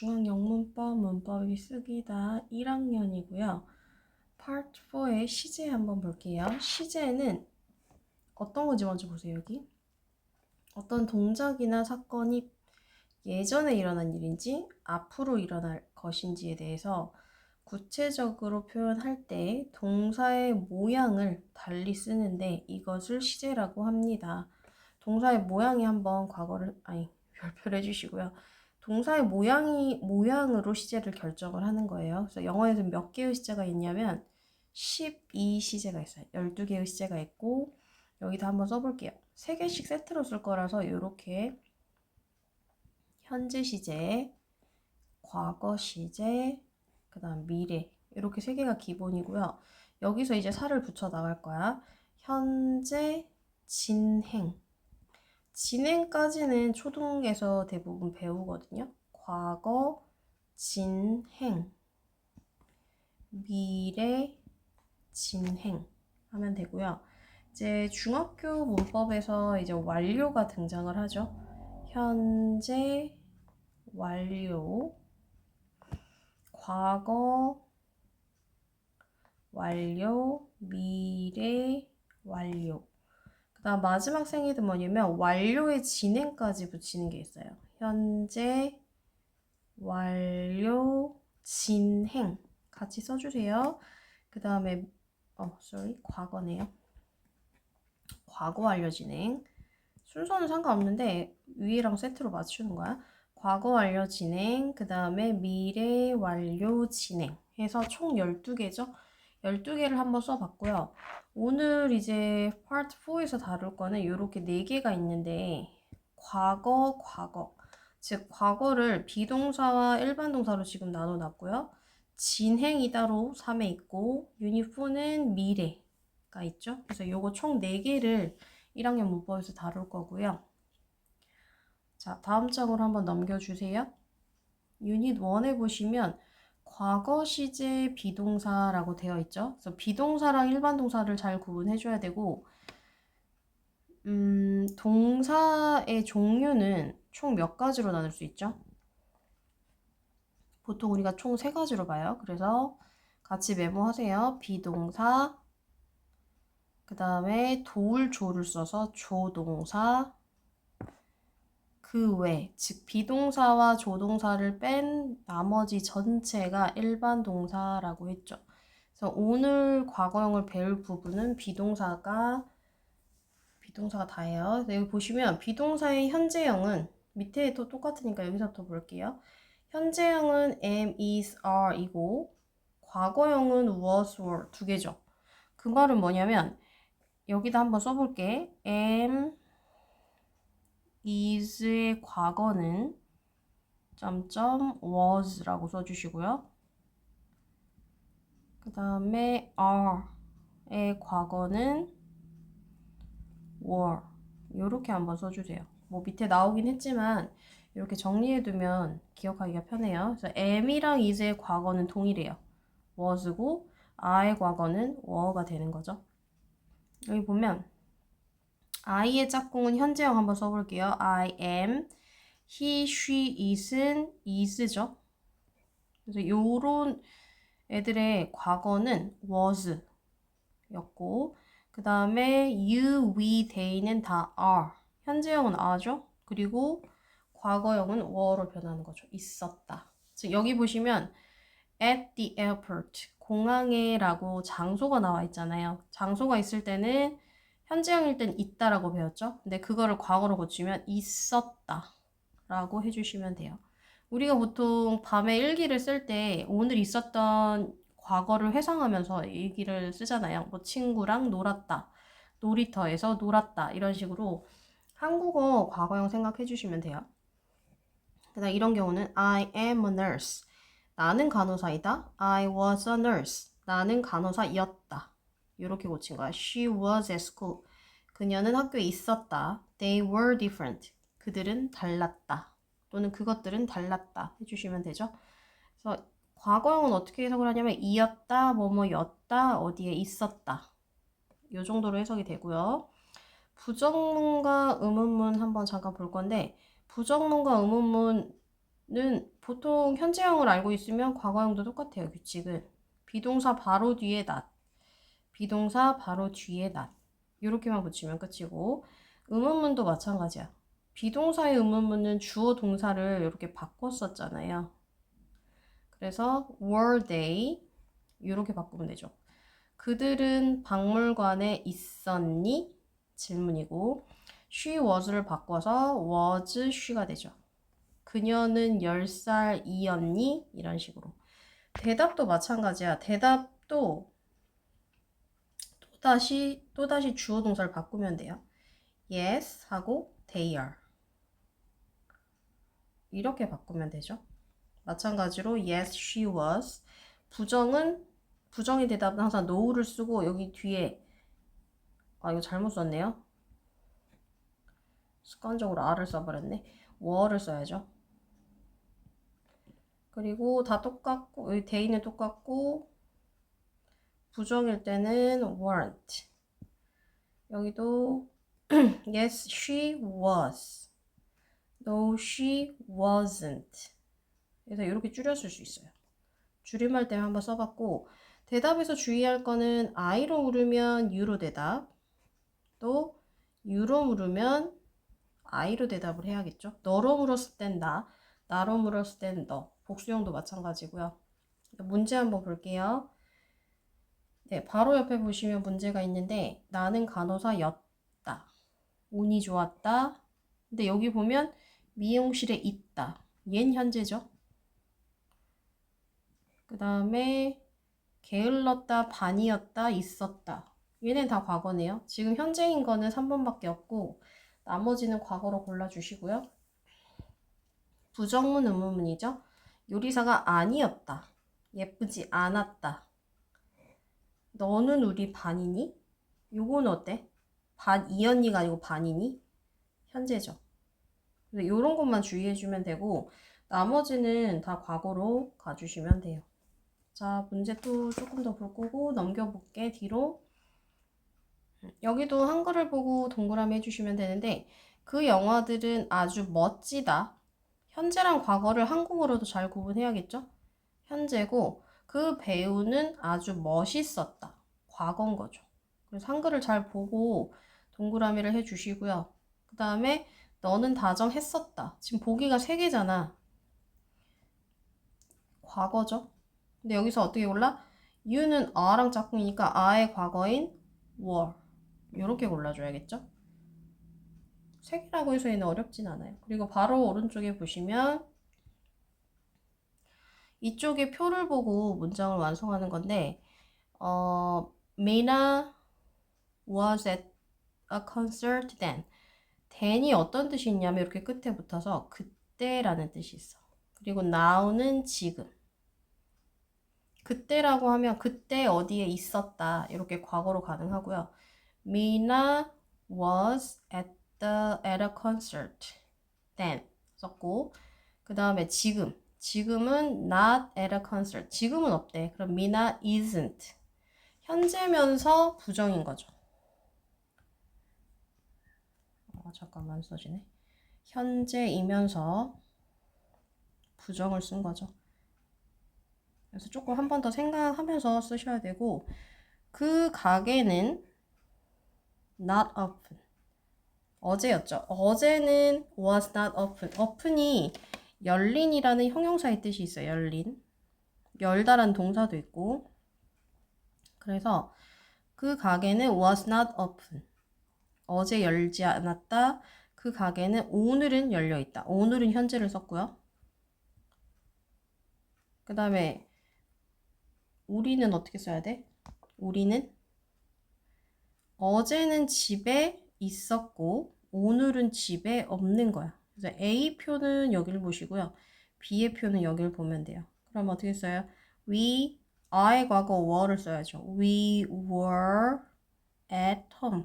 중앙영문법 문법이 쓰기다 1학년이고요. Part 4의 시제 한번 볼게요. 시제는 어떤 건지 먼저 보세요. 여기 어떤 동작이나 사건이 예전에 일어난 일인지 앞으로 일어날 것인지에 대해서 구체적으로 표현할 때 동사의 모양을 달리 쓰는데 이것을 시제라고 합니다. 동사의 모양이 한번 과거를 아니 별표를 해주시고요. 동사의 모양이 모양으로 시제를 결정을 하는 거예요. 그래서 영어에서 몇 개의 시제가 있냐면 12 시제가 있어요. 12개의 시제가 있고 여기다 한번 써볼게요. 3개씩 세트로 쓸 거라서 이렇게 현재 시제, 과거 시제, 그 다음 미래 이렇게 세 개가 기본이고요. 여기서 이제 살을 붙여 나갈 거야. 현재, 진행. 진행까지는 초등에서 대부분 배우거든요. 과거, 진행, 미래, 진행 하면 되고요. 이제 중학교 문법에서 이제 완료가 등장을 하죠. 현재, 완료, 과거, 완료, 미래, 완료. 그 다음 마지막 생일은 뭐냐면 완료의 진행까지 붙이는 게 있어요. 현재, 완료, 진행 같이 써주세요. 그 다음에 어, sorry, 과거네요. 과거 완료 진행. 순서는 상관없는데 위랑 세트로 맞추는 거야. 과거 완료 진행, 그 다음에 미래 완료 진행 해서 총 12개죠. 12개를 한번 써봤고요. 오늘 이제 파트 4에서 다룰 거는 이렇게 4개가 있는데 과거, 과거. 즉 과거를 비동사와 일반 동사로 지금 나눠놨고요. 진행이 따로 3에 있고 4는 미래가 있죠. 그래서 요거 총 4개를 1학년 문법에서 다룰 거고요. 자, 다음 장으로 한번 넘겨주세요. 유닛 1에 보시면 과거 시제 비동사라고 되어 있죠. 그래서 비동사랑 일반 동사를 잘 구분해 줘야 되고 음, 동사의 종류는 총 몇 가지로 나눌 수 있죠? 보통 우리가 총 세 가지로 봐요. 그래서 같이 메모하세요. 비동사, 그 다음에 도울 조를 써서 조동사, 그 외, 즉 비동사와 조동사를 뺀 나머지 전체가 일반 동사라고 했죠. 그래서 오늘 과거형을 배울 부분은 비동사가 비동사가 다예요. 여기 보시면 비동사의 현재형은 밑에도 똑같으니까 여기서부터 볼게요. 현재형은 am, is, are이고 과거형은 was, were 두 개죠. 그 말은 뭐냐면 여기다 한번 써볼게. am, is의 과거는 점점 was라고 써주시고요. 그 다음에 are의 과거는 were 이렇게 한번 써주세요. 뭐 밑에 나오긴 했지만 이렇게 정리해두면 기억하기가 편해요. 그래서 am이랑 is의 과거는 동일해요. was고 are의 과거는 were가 되는 거죠. 여기 보면 I의 짝꿍은 현재형 한번 써볼게요. I am, he, she, it은 is죠. 그래서 요런 애들의 과거는 was 였고 그 다음에 you, we, they는 다 are. 현재형은 are죠. 그리고 과거형은 were로 변하는 거죠. 있었다. 즉 여기 보시면 at the airport 공항에라고 장소가 나와 있잖아요. 장소가 있을 때는 현재형일 땐 있다라고 배웠죠. 근데 그거를 과거로 고치면 있었다 라고 해주시면 돼요. 우리가 보통 밤에 일기를 쓸 때 오늘 있었던 과거를 회상하면서 일기를 쓰잖아요. 뭐 친구랑 놀았다. 놀이터에서 놀았다. 이런 식으로 한국어 과거형 생각해 주시면 돼요. 그다음 이런 경우는 I am a nurse. 나는 간호사이다. I was a nurse. 나는 간호사였다. 이렇게 고친 거야. She was at school. 그녀는 학교에 있었다. They were different. 그들은 달랐다. 또는 그것들은 달랐다. 해주시면 되죠. 그래서 과거형은 어떻게 해석을 하냐면 이었다, 뭐뭐였다, 어디에 있었다. 이 정도로 해석이 되고요. 부정문과 의문문 한번 잠깐 볼 건데 부정문과 의문문 보통 현재형을 알고 있으면 과거형도 똑같아요. 규칙은 비동사 바로 뒤에 not, 비동사 바로 뒤에 not 이렇게만 붙이면 끝이고 의문문도 마찬가지야. 비동사의 의문문은 주어 동사를 이렇게 바꿨었잖아요. 그래서 were they 이렇게 바꾸면 되죠. 그들은 박물관에 있었니? 질문이고 she was를 바꿔서 was she가 되죠. 그녀는 10살이었니? 이런 식으로. 대답도 마찬가지야. 대답도 또 다시 또 다시 주어 동사를 바꾸면 돼요. yes 하고 they are. 이렇게 바꾸면 되죠. 마찬가지로 yes she was. 부정은 부정의 대답은 항상 no를 쓰고 여기 뒤에 아 이거 잘못 썼네요. 습관적으로 R을 써버렸네. were를 써야죠. 그리고 다 똑같고 여기 데이는 똑같고 부정일 때는 weren't. 여기도 yes she was. No she wasn't. 그래서 이렇게 줄였을 수 있어요. 줄임말 때문에 한번 써봤고 대답에서 주의할 거는 I로 물으면 U로 대답 또 U로 물으면 I로 대답을 해야겠죠. 너로 물었을 땐 나, 나로 물었을 땐 너. 복수형도 마찬가지고요. 문제 한번 볼게요. 네, 바로 옆에 보시면 문제가 있는데 나는 간호사였다. 운이 좋았다. 근데 여기 보면 미용실에 있다. 얜 현재죠. 그 다음에 게을렀다, 반이었다, 있었다. 얘는 다 과거네요. 지금 현재인 거는 3번밖에 없고 나머지는 과거로 골라주시고요. 부정문 의문문이죠. 요리사가 아니었다. 예쁘지 않았다. 너는 우리 반이니? 요건 어때? 반 이 언니가 아니고 반이니? 현재죠. 요런 것만 주의해주면 되고 나머지는 다 과거로 가주시면 돼요. 자, 문제 또 조금 더 볼 거고 넘겨볼게 뒤로. 여기도 한글을 보고 동그라미 해주시면 되는데 그 영화들은 아주 멋지다. 현재랑 과거를 한국어로도 잘 구분해야겠죠? 현재고 그 배우는 아주 멋있었다. 과거인 거죠. 그래서 한글을 잘 보고 동그라미를 해주시고요. 그 다음에 너는 다정했었다. 지금 보기가 세 개잖아. 과거죠. 근데 여기서 어떻게 골라? you는 a랑 짝꿍이니까 a의 과거인 were. 이렇게 골라줘야겠죠? 세 개라고 해서 얘는 어렵진 않아요. 그리고 바로 오른쪽에 보시면 이쪽에 표를 보고 문장을 완성하는 건데 어, Mina was at a concert then. then이 어떤 뜻이 있냐면 이렇게 끝에 붙어서 그때라는 뜻이 있어. 그리고 now는 지금. 그때라고 하면 그때 어디에 있었다. 이렇게 과거로 가능하고요. Mina was at the at a concert then 썼고 그 다음에 지금 지금은 not at a concert 지금은 없대. 그럼 Mina isn't 현재면서 부정인 거죠. 어, 잠깐만 써지네. 현재이면서 부정을 쓴 거죠. 그래서 조금 한 번 더 생각하면서 쓰셔야 되고 그 가게는 not open 어제였죠. 어제는 was not open. open이 열린이라는 형용사의 뜻이 있어요. 열린. 열다란 동사도 있고. 그래서 그 가게는 was not open. 어제 열지 않았다. 그 가게는 오늘은 열려 있다. 오늘은 현재를 썼고요. 그 다음에 우리는 어떻게 써야 돼? 우리는 어제는 집에 있었고 오늘은 집에 없는 거야. 그래서 A 표는 여기를 보시고요. B의 표는 여기를 보면 돼요. 그럼 어떻게 써요? We I의 과거 were를 써야죠. We were at home.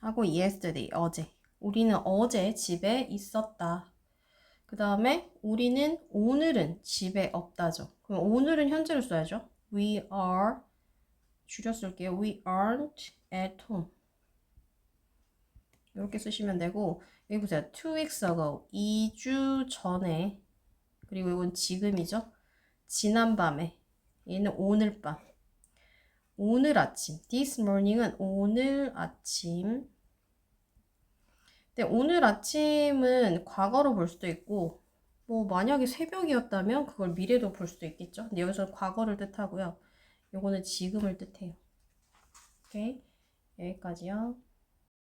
하고 yesterday 어제. 우리는 어제 집에 있었다. 그 다음에 우리는 오늘은 집에 없다죠. 그럼 오늘은 현재로 써야죠. We are 줄여 쓸게요. We aren't at home. 이렇게 쓰시면 되고 여기 보세요. two weeks ago. 2주 전에. 그리고 이건 지금이죠. 지난 밤에. 얘는 오늘 밤. 오늘 아침. This morning은 오늘 아침. 근데 오늘 아침은 과거로 볼 수도 있고, 뭐 만약에 새벽이었다면 그걸 미래도 볼 수도 있겠죠. 근데 여기서 과거를 뜻하고요. 요거는 지금을 뜻해요. 오케이? 여기까지요.